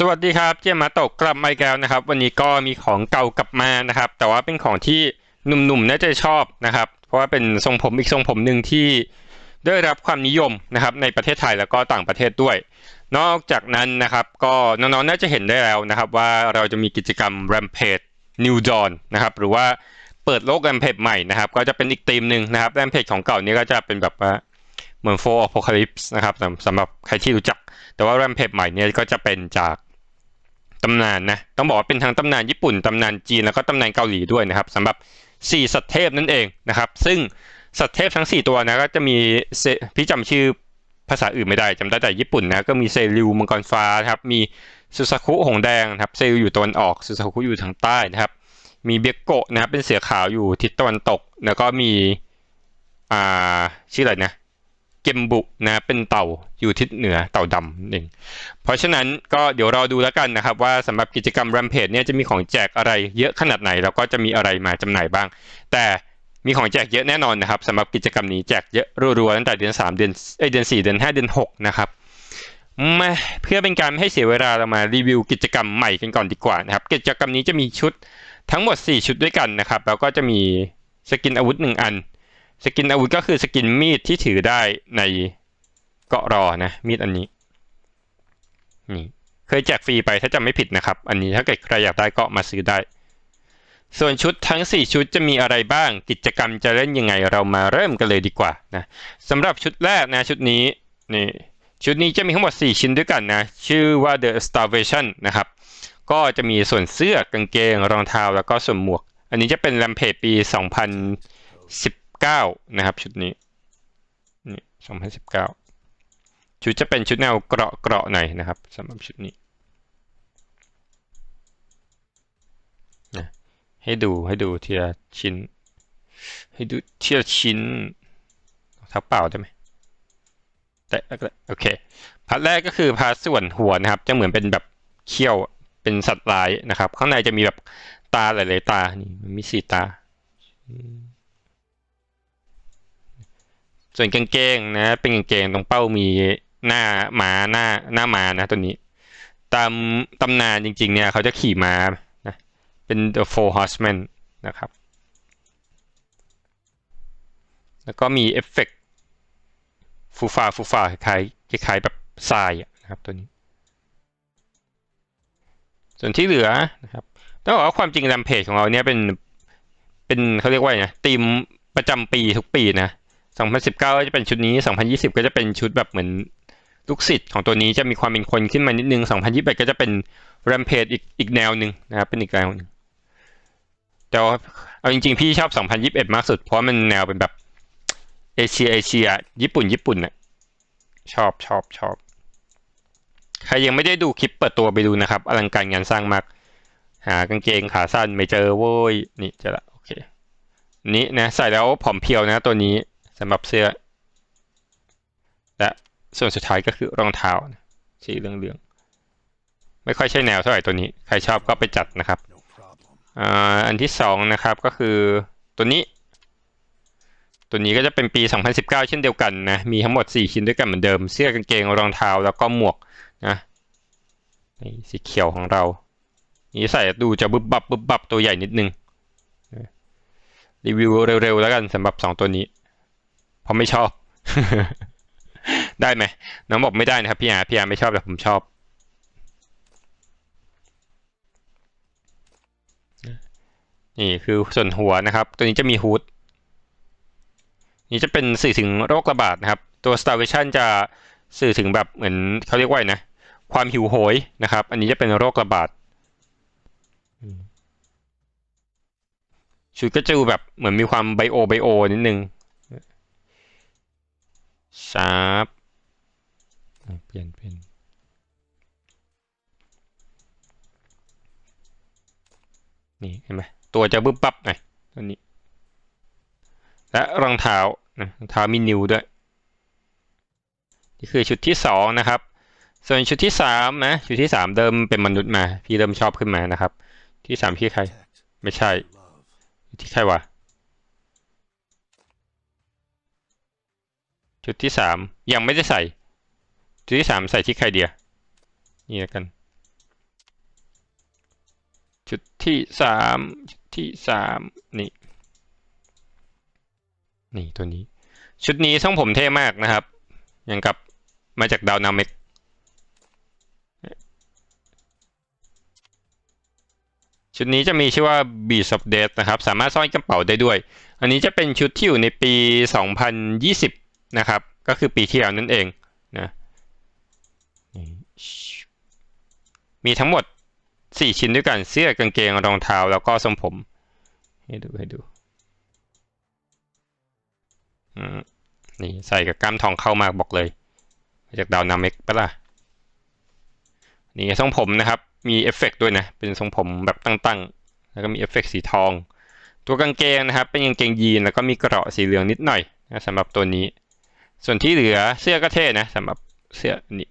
สวัสดีครับ เจมมาตะกลับมาอีกแล้วนะครับ วันนี้ก็มีของเก่ากลับมานะครับ แต่ว่าเป็นของที่หนุ่มๆน่าจะชอบนะครับ เพราะว่าเป็นทรงผมอีกทรงผมหนึ่งที่ได้รับความนิยมนะครับในประเทศไทยแล้วก็ต่างประเทศด้วย นอกจากนั้นนะครับก็น้องๆน่าจะเห็นได้แล้วนะครับ ว่าเราจะมีกิจกรรม Rampage New Dawn นะครับหรือว่าเปิดโลก Rampage ใหม่นะครับ ก็จะเป็นอีกธีมหนึ่งนะครับ Rampage ของเก่านี้ก็จะเป็นแบบว่าเหมือน Four Apocalypse นะครับสำหรับใครที่รู้จัก แต่ว่า Rampage ใหม่เนี่ยก็จะเป็นจาก ตำนานนะต้องบอกว่าเป็นทั้งตำนานญี่ปุ่นตำนานจีนแล้วก็ตำนานเกาหลีด้วยนะครับสำหรับ4สัตว์เทพนั่นเองนะครับ ซึ่งสัตว์เทพทั้ง 4 ตัวนะก็จะมีพี่จำชื่อภาษาอื่นไม่ได้จำได้แต่ญี่ปุ่นนะก็มีเซริวมังกรฟ้านะครับมีซูซาคุหงแดงนะครับเซริวอยู่ตะวันออกซูซาคุอยู่ทางใต้นะครับ มีเบียกโกะนะครับเป็นเสือขาวอยู่ทิศตะวันตก แล้วก็มีอ่าชื่ออะไรนะ เกมบุนะเป็นเต่าอยู่ทิศเหนือเต่าดำนั่งเพราะฉะนั้นก็เดี๋ยวรอดูแล้วกันนะครับ ว่าสำหรับกิจกรรม Rampage เนี่ยจะมีของแจกอะไรเยอะขนาดไหน แล้วก็จะมีอะไรมาจำหน่ายบ้าง แต่มีของแจกเยอะแน่นอนนะครับสำหรับกิจกรรมนี้แจกเยอะรัวๆตั้งแต่เดือน3เดือนเอเดือน 4 เดือน 5 เดือน 6 นะครับมาเพื่อเป็นการไม่ให้เสียเวลาเรามารีวิวกิจกรรมใหม่กันก่อนดีกว่านะครับ กิจกรรมนี้จะมีชุดทั้งหมด 4 ชุดด้วยกันนะครับ แล้วก็จะมีสกินอาวุธ 1 อัน สกินอาวุธก็คือสกินมีดที่ถือได้ในเกาะรอนะ มีดอันนี้นี่เคยแจกฟรีไปถ้าจำไม่ผิดนะครับ อันนี้ถ้าเกิดใครอยากได้ก็มาซื้อได้ ส่วนชุดทั้ง 4 ชุดจะมีอะไรบ้าง กิจกรรมจะเล่นยังไงเรามาเริ่มกันเลยดีกว่านะสำหรับชุดแรกนะชุดนี้นี่ชุดนี้จะมีทั้งหมด 4 ชิ้นด้วยกันนะ ชื่อว่า The Starvation นะครับ ก็จะมีส่วนเสื้อกางเกงรองเท้าแล้วก็ส่วนหมวก อันนี้จะเป็นแรมเพจปี 2019 นะครับ ชุดนี้นี่2019 ชุดจะเป็นชุดแนวเกราะเกราะหน่อยนะครับสำหรับชุดนี้นะให้ดูให้ดูเทีละชิ้น ให้ดูเทีละชิ้นเท้าเปล่าได้ไหมแต่โอเคพาร์ทแรกก็คือพาร์ทส่วนหัวนะครับ จะเหมือนเป็นแบบเขี้ยวเป็นสัตว์ร้ายนะครับ ข้างในจะมีแบบตาหลายๆตานี่มันมีสี่ตา ส่วนกางเกงนะ เป็นกางเกงตรงเป้ามีหน้าหมาหน้าหน้ามานะตัวนี้ ตามตำนานจริง ๆ เนี่ยเขาจะขี่ม้านะเป็น the four horsemen นะครับ แล้วก็มีเอฟเฟกต์ฟูฟ้าฟูฟ้าคล้ายคล้ายๆแบบทรายนะครับตัวนี้ ส่วนที่เหลือนะครับต้องบอกว่าความจริงแรมเพจของเราเนี่ยเป็นเป็นเขาเรียกว่าไงนะธีมประจำปีทุกปีนะ 2019 ก็จะเป็นชุดนี้ 2020 ก็จะเป็นชุดแบบเหมือนลูกศิษย์ของตัวนี้จะมีความเป็นคนขึ้นมานิดนึง 2021 ก็จะเป็นแรมเพจอีกอีกแนวหนึ่งนะครับเป็นอีกแนวหนึ่งแต่ว่าเอาจริงๆ พี่ชอบ 2021 มากสุด เพราะมันแนวเป็นแบบเอเชียเอเชีย ญี่ปุ่นญี่ปุ่นน่ะชอบชอบชอบใครยังไม่ได้ดูคลิปเปิดตัวไปดูนะครับ อลังการงานสร้างมาก หากางเกงขาสั้นไม่เจอโว้ย นี่เจอละโอเค นี้นะใส่แล้วผอมเพรียวนะตัวนี้ สำหรับเสื้อ และส่วนสุดท้ายก็คือรองเท้าสีเหลืองๆไม่ค่อยใช่แนวเท่าไหร่ตัวนี้ ใครชอบก็ไปจัดนะครับอ่าอันที่สองนะครับก็คือตัวนี้ ตัวนี้ก็จะเป็นปี 2019 เช่นเดียวกันนะมีทั้งหมด 4 ชิ้นด้วยกันเหมือนเดิม เสื้อกางเกงรองเท้าแล้วก็หมวกนะนี่สีเขียวของเรา นี่ใส่ดูจะบึบบับบึบบับตัวใหญ่นิดนึงรีวิวเร็วๆแล้วกันสำหรับ 2 ตัวนี้ เพราะไม่ชอบ ได้ไหมน้องบอกไม่ได้นะครับพี่อาพี่อาไม่ชอบแต่ผมชอบนี่คือส่วนหัวนะครับ ตัวนี้จะมีฮูดนี่จะเป็นสื่อถึงโรคระบาดนะครับ ตัว starvation จะสื่อถึงแบบเหมือนเขาเรียกว่านะ ความหิวโหยนะครับ อันนี้จะเป็นโรคระบาดชุดก็จะดูแบบเหมือนมีความไบโอไบโอนิดนึง ชาร์ปเปลี่ยนเป็นนี่เห็นไหมตัวจะบึ้บปั๊บหน่อยตัวนี้ และรองเท้านะรองเท้ามีนิวด้วย นี่คือชุดที่สองนะครับ ส่วนชุดที่สามนะ ชุดที่สามเดิมเป็นมนุษย์มา พี่เริ่มชอบขึ้นมานะครับ ที่สามที่ใคร ไม่ใช่ ที่ใครวะ ชุดที่สามยังไม่ได้ใส่ชุดที่สามใส่ที่ใครเดียนี่แล้วกันชุดที่สามชุดที่สามนี่ นี่ตัวนี้ ชุดนี้ทรงผมเท่มากนะครับ ยังกับมาจากดาวนาเมกชุดนี้จะมีชื่อว่า Beast of Death นะครับ สามารถซ่อนกระเป๋าได้ด้วย อันนี้จะเป็นชุดที่อยู่ในปี 2020 นะครับ ก็คือปีที่แล้วนั่นเองนะมีทั้งหมด 4 ชิ้นด้วยกันเสื้อกางเกงรองเท้าแล้วก็ทรงผม ให้ดูให้ดูอืมนี่ใส่กับกล้ามทองเข้ามากบอกเลยมาจากดาวนาเมกปะล่ะนี่ทรงผมนะครับ มีเอฟเฟกต์ด้วยนะ เป็นทรงผมแบบตั้งๆ แล้วก็มีเอฟเฟกต์สีทอง ตัวกางเกงนะครับ เป็นกางเกงยีนแล้วก็มีเกราะสีเหลืองนิดหน่อยนะสำหรับตัวนี้ ส่วนที่เหลือเสื้อก็เท่นะสำหรับเสื้อนี่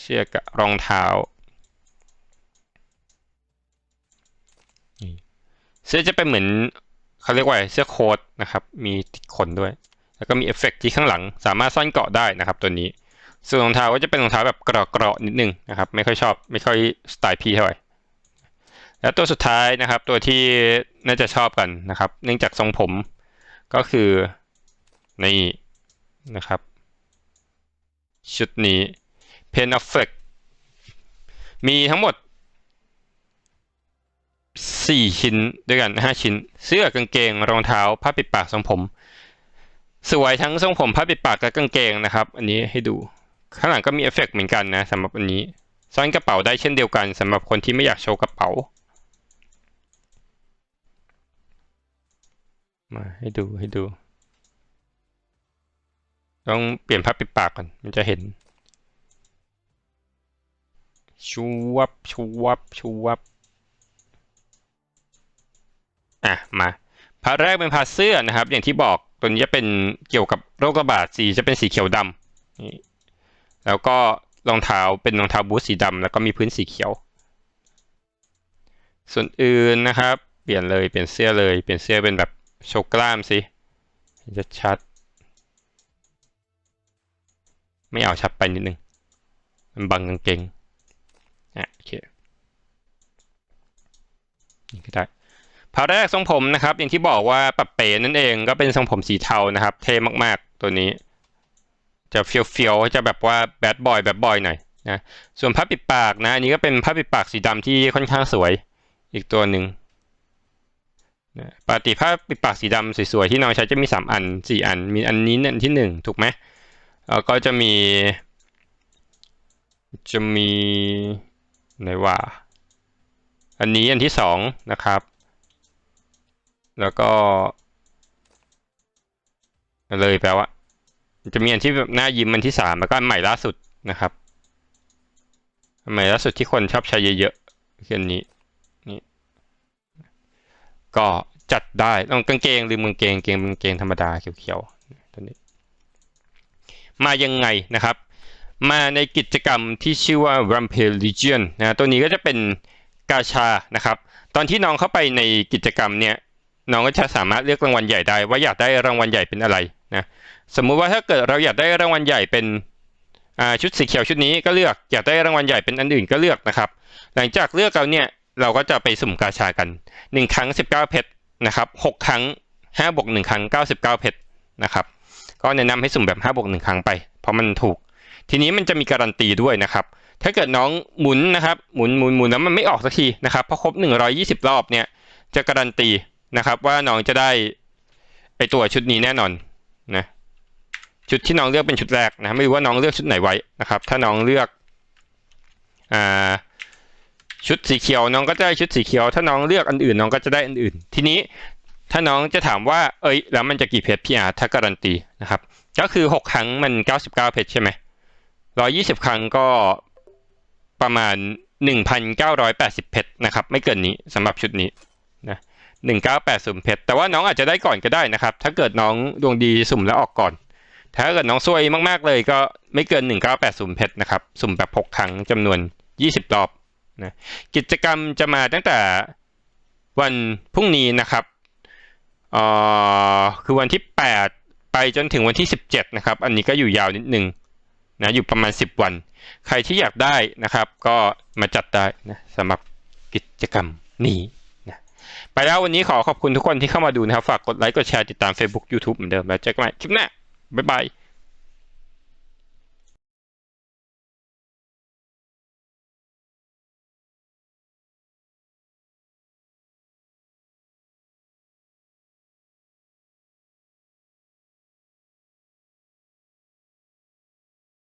เสื้อกับรองเท้านี่เสื้อจะเป็นเหมือนเขาเรียกว่าเสื้อโค้ทนะครับ มีติดขนด้วย แล้วก็มีเอฟเฟกต์ที่ข้างหลัง สามารถซ่อนเกาะได้นะครับ ตัวนี้ ส่วนรองเท้าก็จะเป็นรองเท้าแบบเกราะๆนิดนึงนะครับ ไม่ค่อยชอบ ไม่ค่อยสไตล์พี่เท่าไหร่แล้วตัวสุดท้ายนะครับ ตัวที่น่าจะชอบกันนะครับ เนื่องจากทรงผมก็คือ นี่นะครับ ชุดนี้ Pen of Flex มีทั้งหมด 4 ชิ้นด้วยกัน 5 ชิ้น เสื้อกางเกงรองเท้าผ้าปิดปากทรงผม สวยทั้งทรงผมผ้าปิดปากและกางเกงนะครับ อันนี้ให้ดู ข้างหลังก็มีเอฟเฟกต์เหมือนกันนะสำหรับอันนี้ซ่อนกระเป๋าได้เช่นเดียวกันสำหรับคนที่ไม่อยากโชว์กระเป๋า มาให้ดูให้ดู ต้องเปลี่ยนผ้าปิดปากก่อน มันจะเห็น ชูวับชูวับชูวับอะ มาพาร์ทแรกเป็นพาร์ทเสื้อนะครับ อย่างที่บอกตัวนี้จะเป็นเกี่ยวกับโรคระบาดสีจะเป็นสีเขียวดำนี่แล้วก็รองเท้าเป็นรองเท้าบูทสีดำแล้วก็มีพื้นสีเขียว ส่วนอื่นนะครับ เปลี่ยนเลยเปลี่ยนเสื้อเลย เปลี่ยนเสื้อเป็นแบบโชว์กล้ามสิจะชัด ไม่เอาชัดไปนิดนึง มันบังกางเกงอะโอเคนี่ก็ได้พาร์ทแรกทรงผมนะครับ อย่างที่บอกว่าปรับเป๋นั่นเองก็เป็นทรงผมสีเทานะครับ เท่มากๆตัวนี้ จะเฟี้ยวๆจะแบบว่าแบดบอยแบดบอยหน่อยนะส่วนผ้าปิดปากนะอันนี้ก็เป็นผ้าปิดปากสีดำที่ค่อนข้างสวยอีกตัวหนึ่งนะปกติผ้าปิดปากสีดำสวยๆที่น้องใช้จะมีสามอันสี่อัน มีอันนี้อันที่หนึ่งถูกไหม แล้วก็จะมี จะมีไหนว่า อันนี้อันที่สองนะครับ แล้วก็ เลยแปลว่าจะมีอันที่แบบหน้ายิ้มอันที่สามแล้วก็อันใหม่ล่าสุดนะครับอันใหม่ล่าสุดที่คนชอบใช้เยอะๆคืออันนี้นี่ก็จัดได้ต้องกางเกงหรือกางเกงเกงกางเกงธรรมดาเขียวๆตัวนี้ มายังไงนะครับ มาในกิจกรรมที่ชื่อว่า Rampage Legion นะตัวนี้ก็จะเป็นกาชานะครับ ตอนที่น้องเข้าไปในกิจกรรมเนี่ยน้องก็จะสามารถเลือกรางวัลใหญ่ได้ ว่าอยากได้รางวัลใหญ่เป็นอะไรนะสมมุติว่าถ้าเกิดเราอยากได้รางวัลใหญ่เป็นชุดสีเขียวชุดนี้ก็เลือกอยากได้รางวัลใหญ่เป็นอันอื่นก็เลือกนะครับ หลังจากเลือกเราเนี่ยเราก็จะไปสุ่มกาชากัน 1 ครั้ง 19 เพชรนะครับ 6 ครั้ง5บวก1ครั้ง 99 เพชรนะครับ ก็แนะนำให้สุ่มแบบ5บวก1ครั้งไป เพราะมันถูก ทีนี้มันจะมีการันตีด้วยนะครับ ถ้าเกิดน้องหมุนนะครับหมุนหมุนหมุนแล้วมันไม่ออกสักทีนะครับพอครบ 120 รอบเนี่ยจะการันตีนะครับว่าน้องจะได้ไอตัวชุดนี้แน่นอนนะชุดที่น้องเลือกเป็นชุดแรกนะไม่รู้ว่าน้องเลือกชุดไหนไว้นะครับ ถ้าน้องเลือกอ่าชุดสีเขียวน้องก็จะได้ชุดสีเขียว ถ้าน้องเลือกอันอื่นน้องก็จะได้อันอื่น ทีนี้ ถ้าน้องจะถามว่าเอ้ยแล้วมันจะกี่เพชรพี่อาถ้าการันตีนะครับ ก็คือหกครั้งมันเก้าสิบเก้าเพชรใช่ไหมร้อยี่สิบครั้งก็ประมาณหนึ่งพันเก้าร้อยแปดสิบเพชรนะครับ ไม่เกินนี้สำหรับชุดนี้นะหนึ่งเก้าแปดสุ่มเพชรแต่ว่าน้องอาจจะได้ก่อนก็ได้นะครับ ถ้าเกิดน้องดวงดีสุ่มแล้วออกก่อน ถ้าเกิดน้องซวยมากๆเลยก็ไม่เกิน 1980 เพชรนะครับ สุ่มแบบ 6 ครั้งจำนวน 20 รอบนะกิจกรรมจะมาตั้งแต่วันพรุ่งนี้นะครับ คือวันที่ 8 ไปจนถึงวันที่ 17 นะครับ อันนี้ก็อยู่ยาวนิดนึงนะอยู่ประมาณ 10 วัน ใครที่อยากได้นะครับ ก็มาจัดได้นะสำหรับกิจกรรมนี้นะไปแล้ววันนี้ขอขอบคุณทุกคนที่เข้ามาดูนะครับ ฝากกดไลค์กดแชร์ติดตาม Facebook YouTube เหมือนเดิมแล้วเจอกันใหม่คลิปหน้าบ๊ายบาย